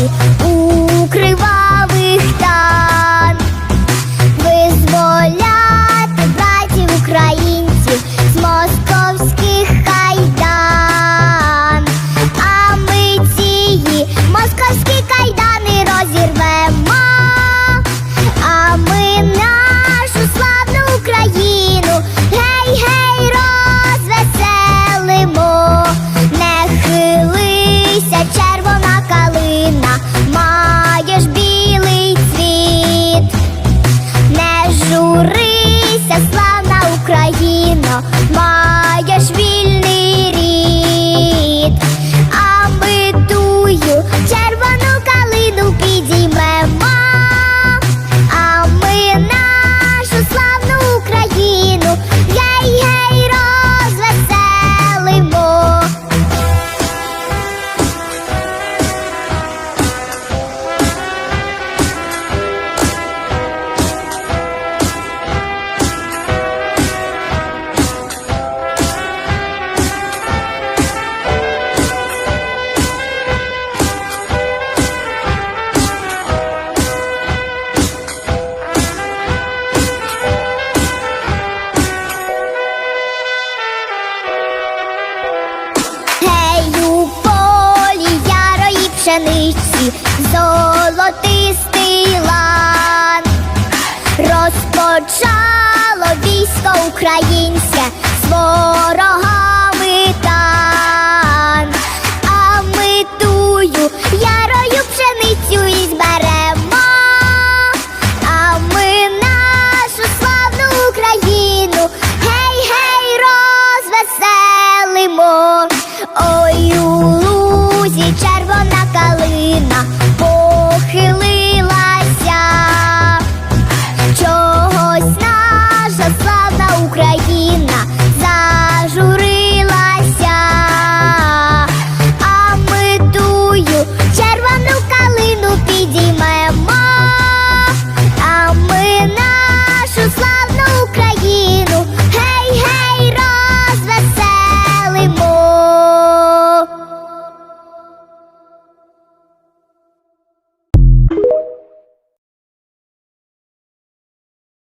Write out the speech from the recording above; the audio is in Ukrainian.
Укривай. Тися, славна Україна, маєш вільний. пшениці золотистий лан, розпочало військо українське з ворога.